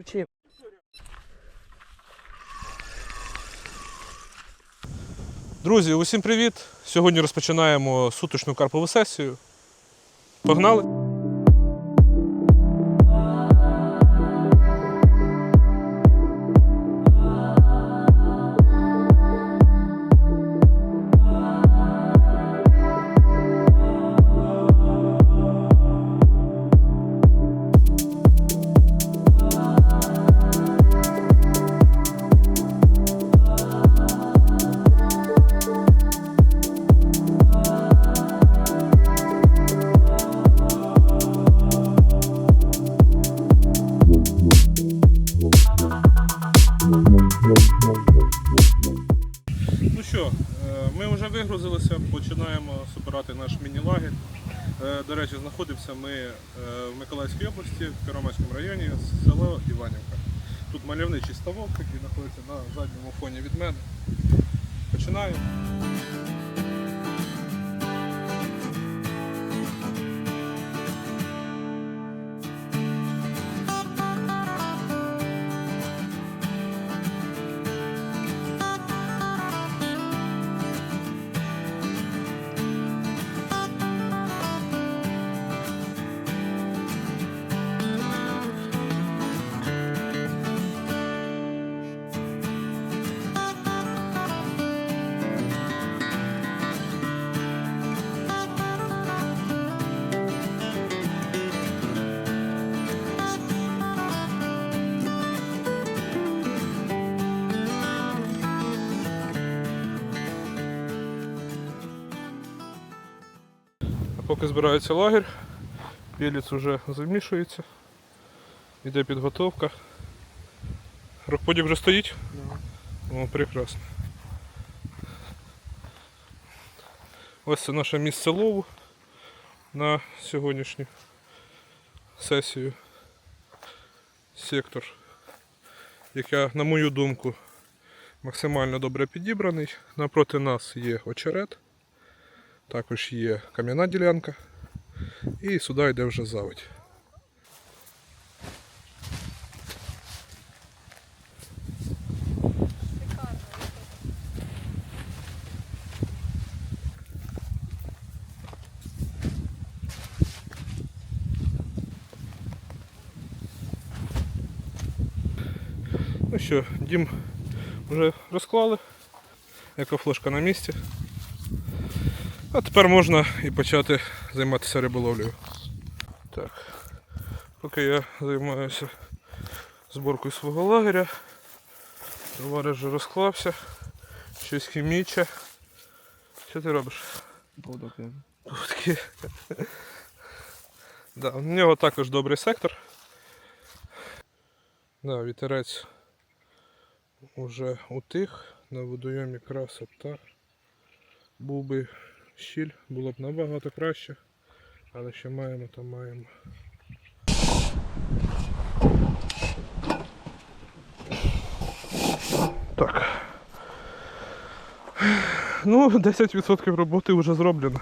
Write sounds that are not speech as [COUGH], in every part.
Ключі. Друзі, усім привіт! Сьогодні розпочинаємо суточну карпову сесію. Погнали! Знаходимося ми е, в Миколаївській області, в Первомайському районі, село Іванівка. Тут мальовничий ставок, який знаходиться на задньому фоні від мене. Починаємо. Поки збирається лагерь, пілець вже замішується. Іде підготовка. Рокподік вже стоїть? О, прекрасно. Ось це наше місце лову на сьогоднішню сесію. Сектор, яка, на мою думку, максимально добре підібраний. Напроти нас є очерет. Також є кам'яна ділянка. І сюди йде вже заводь. Ну що, дім вже розклали. Екофлешка на місці. А тепер можна і почати займатися риболовлею. Так. Поки я займаюся зборкою свого лагеря, товариш вже розклався, щось хіміче. Що ти робиш? Будки. Да, у нього також добрий сектор. Да, вітерець уже утих, на водойомі красота. Був би щіль, було б набагато краще. Але що маємо, то маємо. Так. Ну, 10% роботи вже зроблено.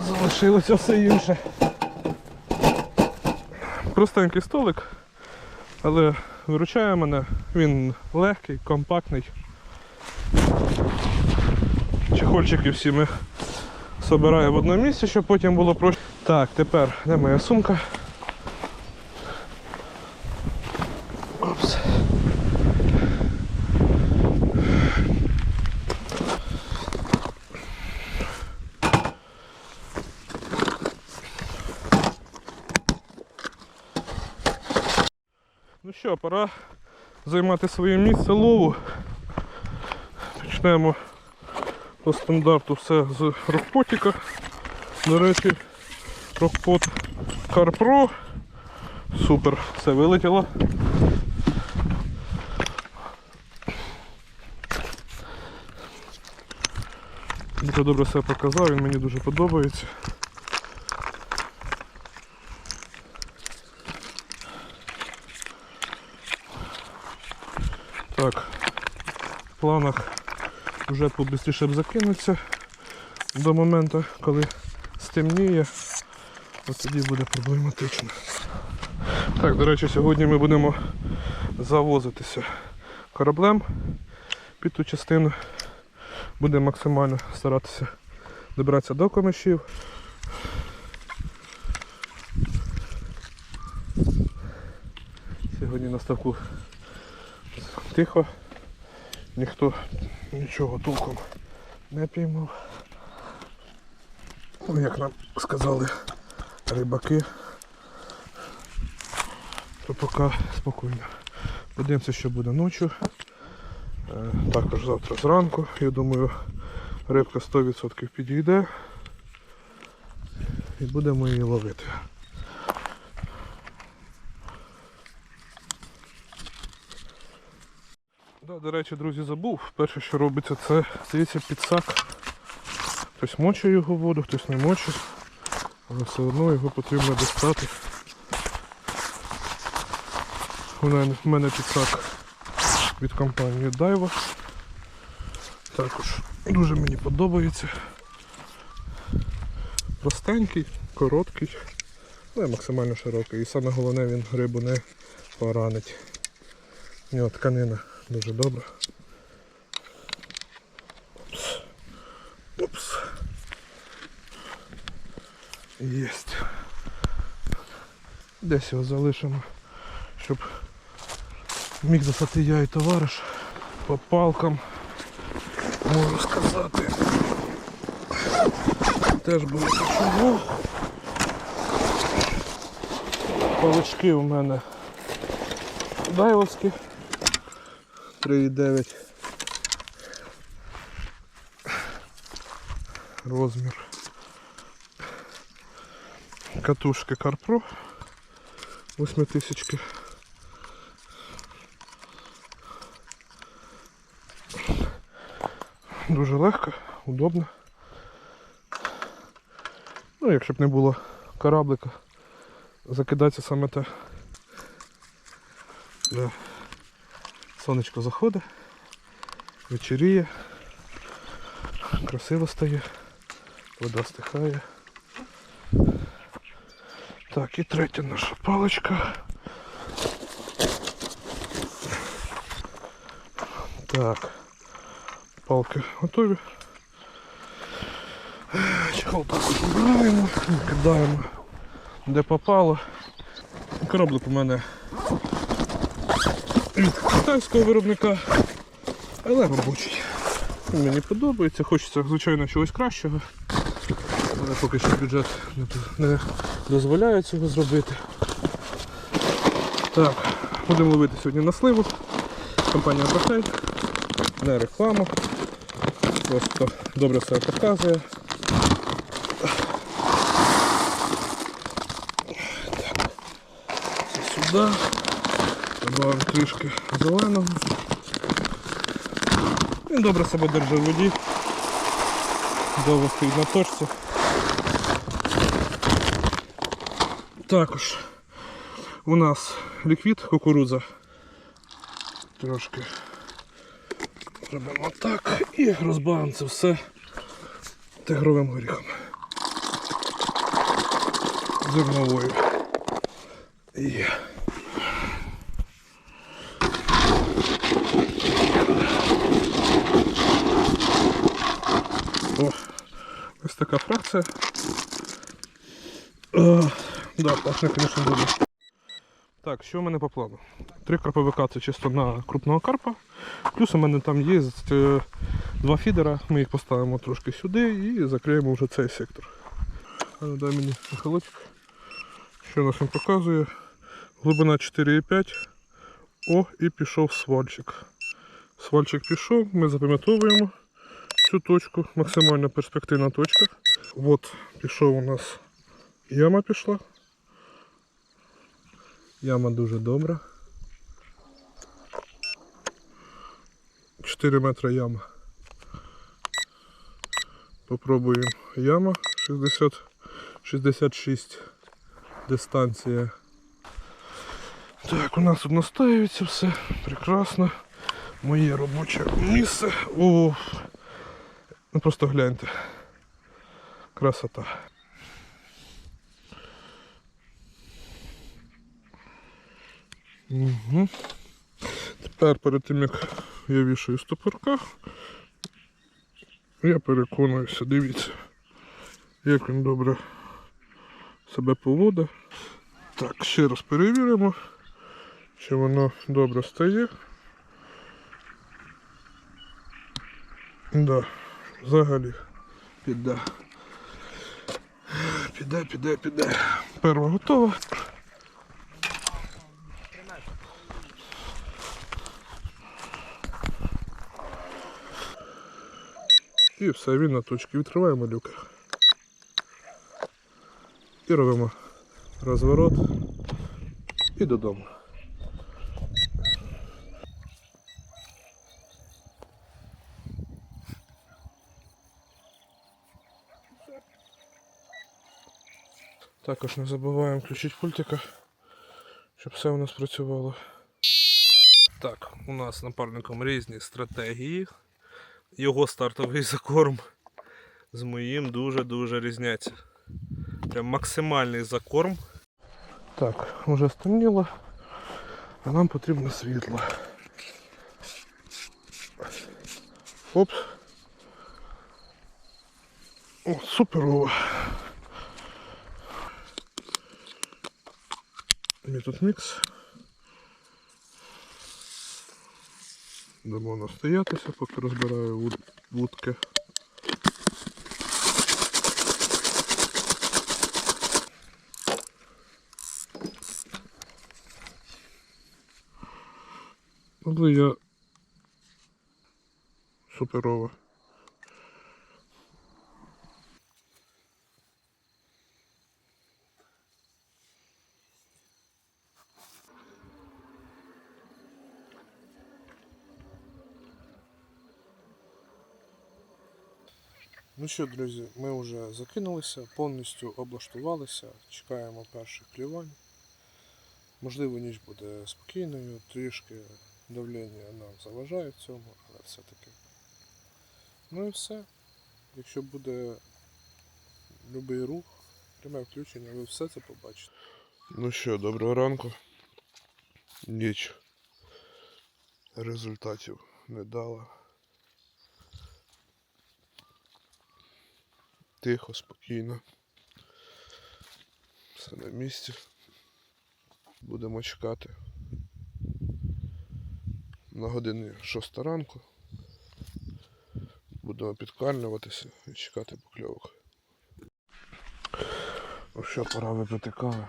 Залишилося все інше. Простенький столик, але виручає мене. Він легкий, компактний. Чехольчики всі ми збираємо в одному місці, щоб потім було проще. Так, тепер де моя сумка? Опс. Ну що, пора займати своє місце лову. Почнемо по стандарту все з рокпотіка. До речі, рокпот CarPro. Супер, все вилетіло. Дуже добре себе показав, він мені дуже подобається. Так, в планах вже побистріше б закинуться до моменту, коли стемніє, от тоді буде проблематично. Так, до речі, сьогодні ми будемо завозитися кораблем під ту частину. Будемо максимально старатися добратися до комишів. Сьогодні на ставку тихо, ніхто нічого толком не піймав. Ну, як нам сказали рибаки, то поки спокійно. Подивимося, що буде ночі. Е, Також завтра зранку. Я думаю, рибка 100% підійде і будемо її ловити. Да, до речі, друзі, забув. Перше, що робиться, це дивіться підсак. Хтось мочить його воду, хтось не мочить, але все одно його потрібно достати. У мене підсак від компанії Daiwa. Також дуже мені подобається. Простенький, короткий, але максимально широкий. І саме головне він рибу не поранить. У нього тканина дуже добра. Опс. Опс. Єсть. Десь його залишимо, щоб міг достати я і товариш по палкам, можу сказати. Теж було чого. Палички у мене дайвовські 3,9 розмір. Катушки Карпро 8000. Дуже легко, удобно. Ну, якщо б не було кораблика, закидатися саме те. Да. Сонечко заходить, вечеріє, красиво стає, вода стихає. Так, і третя наша паличка. Так. Палки готові. Чехол також збираємо, кидаємо де попало. Кораблик у мене китайського виробника, але робочий. Мені подобається, хочеться, звичайно, чогось кращого. Але поки що бюджет не- дозволяє цього зробити. Так, будемо ловити сьогодні на сливу. Компанія Брахель. Не реклама. Просто добре все показує. Так. Це сюди. Добавимо трішки зеленого. Він добре себе держить в воді. Довго стоїть на точці. Також у нас ліквід кукурудза. Трошки робимо так і розбавимо це все тигровим горіхом. Зерновою. Є. О, ось така фракція. О, да, пахне, звісно, дуже. Так, що в мене по плану? Три карповика це чисто на крупного карпа. Плюс у мене там є е, два фідера, ми їх поставимо трошки сюди і закриємо вже цей сектор. Ну, дай мені ехолотик. Що нас він показує? Глибина 4,5. О, і пішов свальчик. Свальчик пішов, ми запам'ятовуємо цю точку, максимально перспективна точка. От пішов у нас яма пішла. Яма дуже добра. 4 метри яма. Попробуємо яма 60, 66 дистанція. Так, у нас тут настаюється все. Прекрасно. Моє робоче місце. О, ну просто гляньте. Красота. Угу. Тепер перед тим як я вішаю стопорка, я переконуюся, дивіться, як він добре себе поводить. Так, ще раз перевіримо, чи воно добре стає. Да, взагалі піде. Піде, піде, піде. Перва готова. І все, він на точці. Відкриваємо люки. І робимо розворот і додому. Також не забуваємо включити пультика, щоб все у нас працювало. Так, у нас напарником різні стратегії. Його стартовий [LAUGHS] закорм з моїм дуже-дуже різняться. Прям максимальний закорм. Так, вже стемніло, а нам потрібно світло. Оп. О, суперово. Мені тут мікс. Дамо настоятися, поки розбираю вудки. Але я суперова. Ну що, друзі, ми вже закинулися, повністю облаштувалися, чекаємо перших клювань. Можливо, ніч буде спокійною, трішки давлення нам заважає в цьому, але все-таки. Ну і все. Якщо буде будь-який рух, пряме включення, ви все це побачите. Ну що, доброго ранку. Ніч результатів не дала. Тихо, спокійно. Все на місці. Будемо чекати. На годину 6 ранку. Будемо підкальнюватися і чекати покльовок. Ну що, пора випити кави.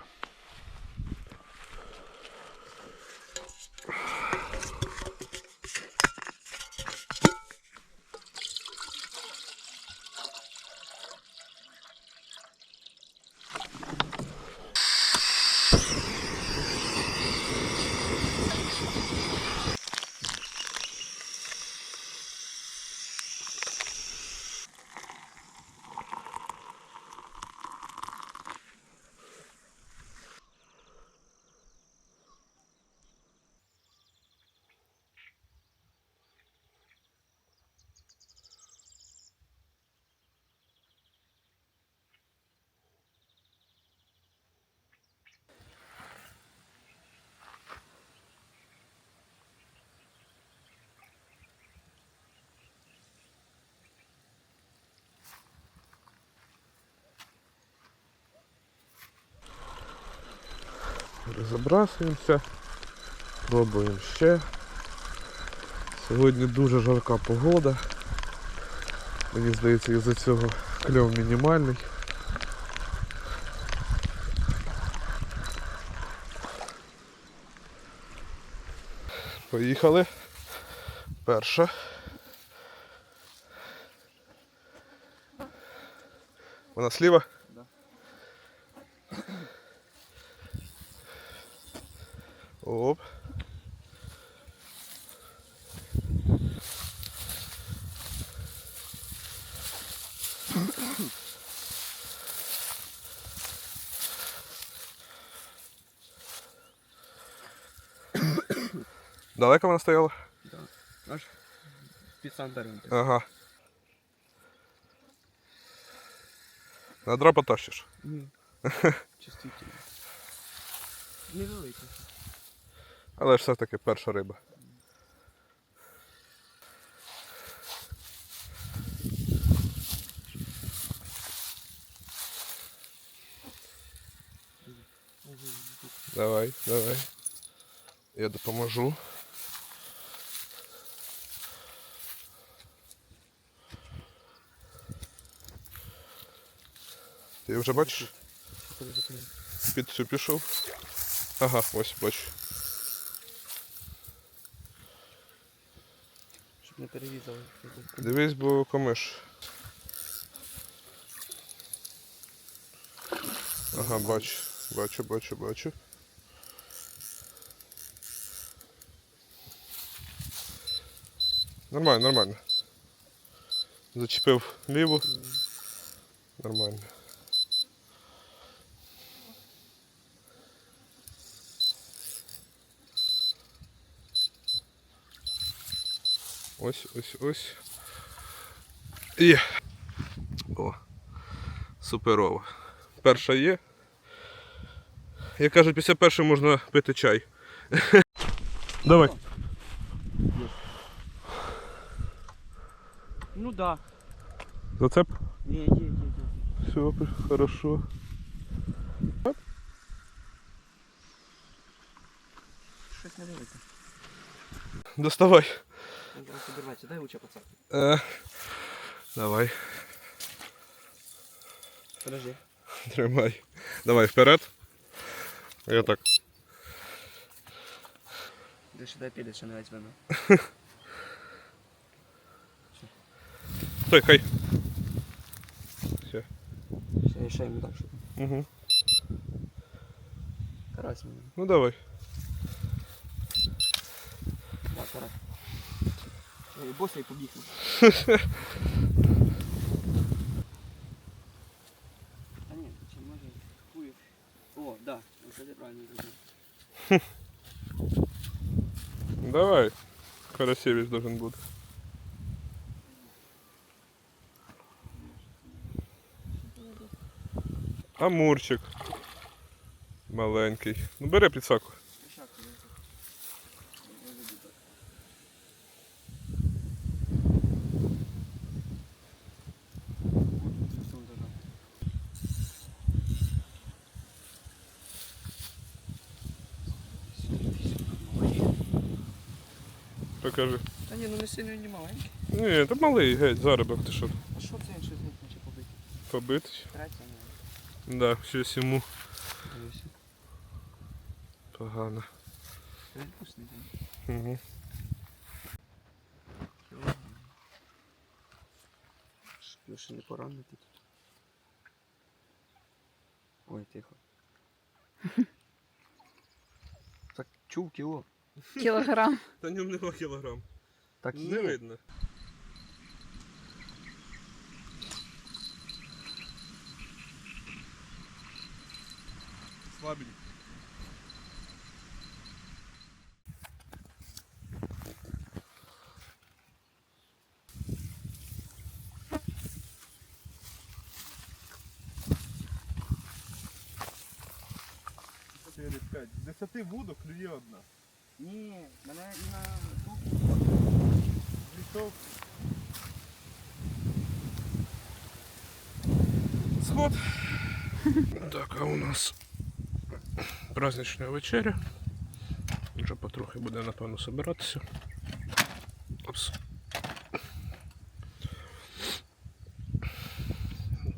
Забрасуємося, пробуємо ще. Сьогодні дуже жарка погода. Мені здається, із-за цього кльов мінімальний. Поїхали. Перша. Вона сліва? Оп. Далеко вона стояла? Аж під сандарем. Ага. На дра потащиш. Ні. [LAUGHS] Чувствительно. Невеликий. Але ж все-таки перша риба. Давай, давай. Я допоможу. Ти вже бачиш? Під цю пішов. Ага, ось бачу. Щоб не перерізали. Дивись, бо комиш. Ага, бачу, бачу, бачу, бачу. Нормально, нормально. Зачепив ліву. Нормально. Ось, ось, ось. Є. О. Суперово. Перша є. Як кажуть, після першої можна пити чай. [LAUGHS] Давай. Ну да. Зацеп. Ні, є, є, є. Все, хорошо. Щось не дивиться. Доставай. Він зараз обірветься. Дай лучше пацан. Е, давай, Подожди. тримай. Давай вперед. Я так. Ти ще дай піде, що не весь вина. Стой, хай. Все. Ще, ще йому так, що. Угу. Карась мені. Ну давай. Да, карась. Ой, Бося і побіг. Та ні, чи може хує. О, да, це ти правильно зробив. Давай. Карасевич должен бути. Амурчик. Маленький. Ну бери підсаку. Покажи. Та ні, ну не сильно не маленький. Ні, це малий, геть, заробок, ти що? А що це щось не хоче побити? Побитий? Третя, ні. Да, щось йому погано. Він вкусний. Угу. Щоб ще не поранити. Ой, тихо. [LAUGHS] Так чув кіло. Кілограм. Та ньому нема кілограм. Так Не видно. Слабенький. П'ять. З десяти вудок клює одна. Ні, мене і на тут. Літок. Сход. Так, а у нас празднична вечеря. Вже потрохи буде, напевно, собиратися. Опс.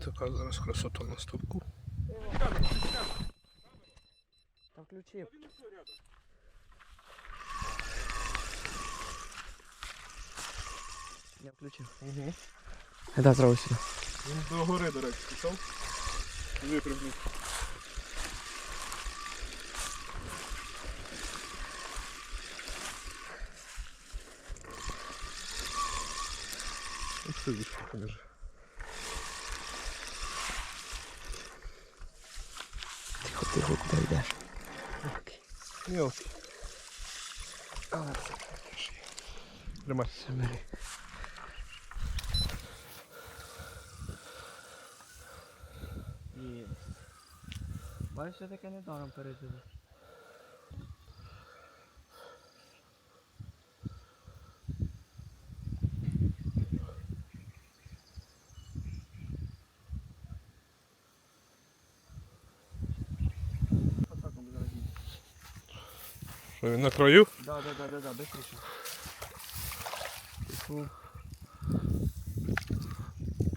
Така зараз красота на стовку. Та включив. Я включив. Угу. Да, зразу сюди. Він до гори, до речі, пішов. Випрямив. Ось сидиш, покажи. Тихо, тихо, куди йдеш? Мелкий. Тримай. Забери. Є. Бачиш, я таке недаром пережили. Що він на краю? Да, да, да, да, да, без кричу. Пішов.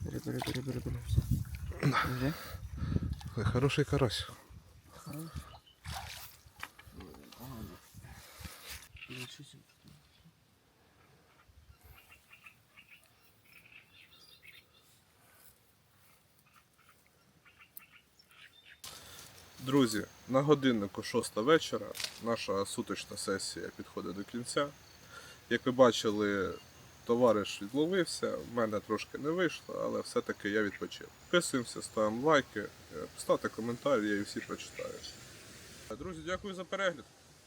Бери, бери, бери, бери, бери, все. Держи. Хороший карась. Друзі, на годиннику 6 вечора наша суточна сесія підходить до кінця. Як ви бачили, товариш відловився, в мене трошки не вийшло, але все-таки я відпочив. Підписуємося, ставимо лайки, е, коментар, коментарі, я їх всі прочитаю. Друзі, дякую за перегляд.